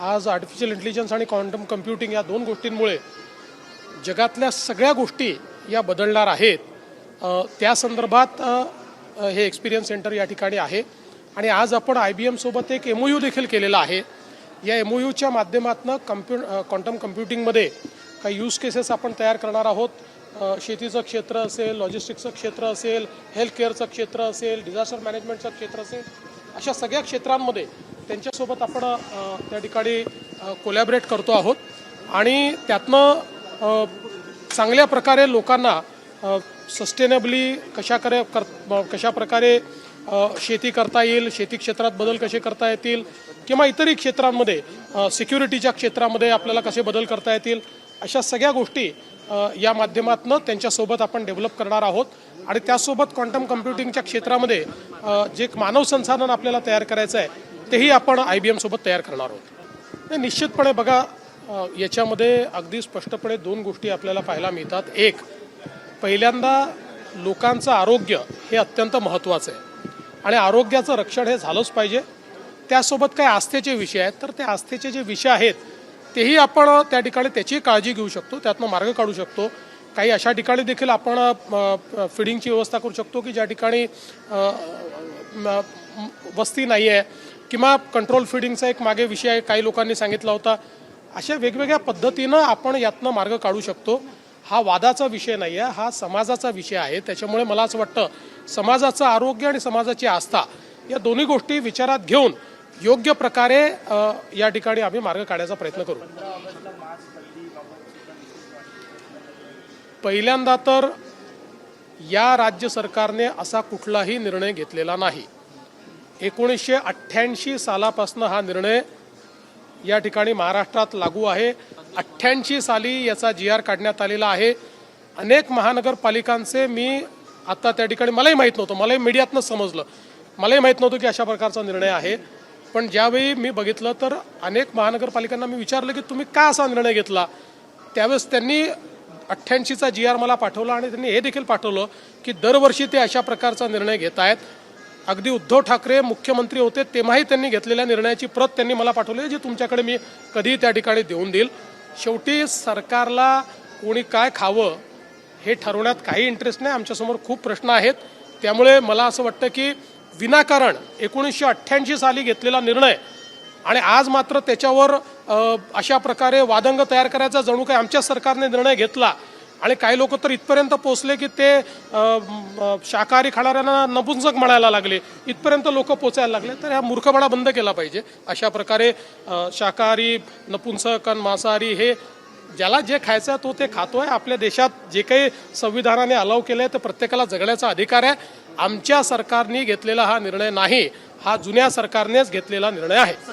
आज artificial intelligence आणि quantum computing या दोन गोष्टींमुळे जगातल्या सगळ्या गोष्टी या बदलणार आहेत. त्या संदर्भात हे एक्सपिरियन्स सेंटर या ठिकाणी आहे. आणि आज आपण आय बी एमसोबत एक एम ओ यू देखील केलेला आहे. या एम ओ यूच्या माध्यमातून कम्प्यु क्वांटम कम्प्युटिंगमध्ये काही यूज केसेस आपण तयार करणार आहोत. शेतीचं क्षेत्र असेल लॉजिस्टिक्सचं क्षेत्र असेल हेल्थ केअरचं क्षेत्र असेल डिझास्टर मॅनेजमेंटचं क्षेत्र असेल अशा सगळ्या क्षेत्रांमध्ये त्यांच्यासोबत आपण त्या ठिकाणी कोलॅबरेट करतो आहोत. आणि त्यातनं चांगल्या प्रकारे लोकांना सस्टेनेबली कशा करे कर कशा प्रकारे शेती करता येईल शेती क्षेत्रात बदल कसे करता येतील किंवा इतरही क्षेत्रांमध्ये सिक्युरिटीच्या क्षेत्रामध्ये आपल्याला कसे बदल करता येतील अशा सगळ्या गोष्टी या माध्यमातून त्यांच्यासोबत आपण डेव्हलप करणार आहोत. आणि त्यासोबत क्वांटम कम्प्युटिंगच्या क्षेत्रामध्ये जे एक मानव संसाधन आपल्याला तयार करायचं आहे तेही आपण आय बी एमसोबत तयार करणार आहोत. नाही, निश्चितपणे बघा याच्यामध्ये अगदी स्पष्टपणे दोन गोष्टी आपल्याला पाहायला मिळतात. एक पहिल्यांदा लोकांचं आरोग्य हे अत्यंत महत्त्वाचं आहे. आणि आरोग्याचं रक्षण हे झालंच पाहिजे. त्यासोबत काही आस्थेचे विषय आहेत तर ते आस्थेचे जे विषय आहेत तेही आपण त्या ठिकाणी त्याची काळजी घेऊ शकतो त्यातनं मार्ग काढू शकतो. काही अशा ठिकाणी देखील आपण फिडिंगची व्यवस्था करू शकतो की ज्या ठिकाणी वस्ती नाही आहे किंवा कंट्रोल फिडिंगचा एक मागे विषय आहे काही लोकांनी सांगितला होता. अशा वेगवेगळ्या पद्धतीनं आपण यातनं मार्ग काढू शकतो. हा वादाचा विषय नाही आहे हा समाजाचा विषय आहे. त्याच्यामुळे मला असं वाटतं समाजाचं आरोग्य आणि समाजाची आस्था या दोन्ही गोष्टी विचारात घेऊन योग्य प्रकारे या ठिकाणी आम्ही मार्ग काढायचा प्रयत्न करू. पहिल्यांदा तर या राज्य सरकारने असा कुठलाही निर्णय घेतलेला नाही. एकोणीसशे अठ्ठ्याऐंशी सालापासून हा निर्णय या ठिकाणी महाराष्ट्रात लागू आहे. अठ्ठ्याऐंशी साली याचा जी आर काढण्यात आलेला आहे. अनेक महानगरपालिकांचे मी आता त्या ठिकाणी मलाही माहीत नव्हतं मलाही मीडियातनं समजलं. मलाही माहीत नव्हतं की अशा प्रकारचा निर्णय आहे. पण ज्यावेळी मी बघितलं तर अनेक महानगरपालिकांना मी विचारलं की तुम्ही का असा निर्णय घेतला? त्यावेळेस त्यांनी अठ्ठ्याऐंशीचा जी आर मला पाठवला आणि त्यांनी हे देखील पाठवलं की दरवर्षी ते अशा प्रकारचा निर्णय घेत आहेत अगदी उद्धव ठाकरे मुख्यमंत्री होते तेव्हाही त्यांनी घेतलेल्या निर्णयाची प्रत त्यांनी मला पाठवली आहे, जी तुमच्याकडे मी कधीही त्या ठिकाणी देऊन देईल. शेवटी सरकारला कोणी काय खावं हे ठरवण्यात काही इंटरेस्ट नाही आमच्यासमोर खूप प्रश्न आहेत. त्यामुळे मला असं वाटतं की विनाकारण एकोणीसशे अठ्ठ्याऐंशी साली घेतलेला निर्णय आणि आज मात्र त्याच्यावर अशा प्रकारे वादंग तयार करायचा जणू काही आमच्या सरकारने निर्णय घेतला आणि काही लोक तर इथपर्यंत पोचले की ते शाकाहारी खाणाऱ्यांना नपुंसक म्हणायला लागले. इथपर्यंत लोक पोचायला लागले. तर ह्या मूर्खपणा बंद केला पाहिजे. अशा प्रकारे शाकाहारी नपुंसक आणि मांसाहारी हे ज्याला जे खायचं आहे तो ते खातो आहे आपल्या देशात जे काही संविधानाने अलाव केलं आहे ते प्रत्येकाला जगण्याचा अधिकार आहे. आमच्या सरकारने घेतलेला हा निर्णय नाही. हा जुन्या सरकारनेच घेतलेला निर्णय आहे.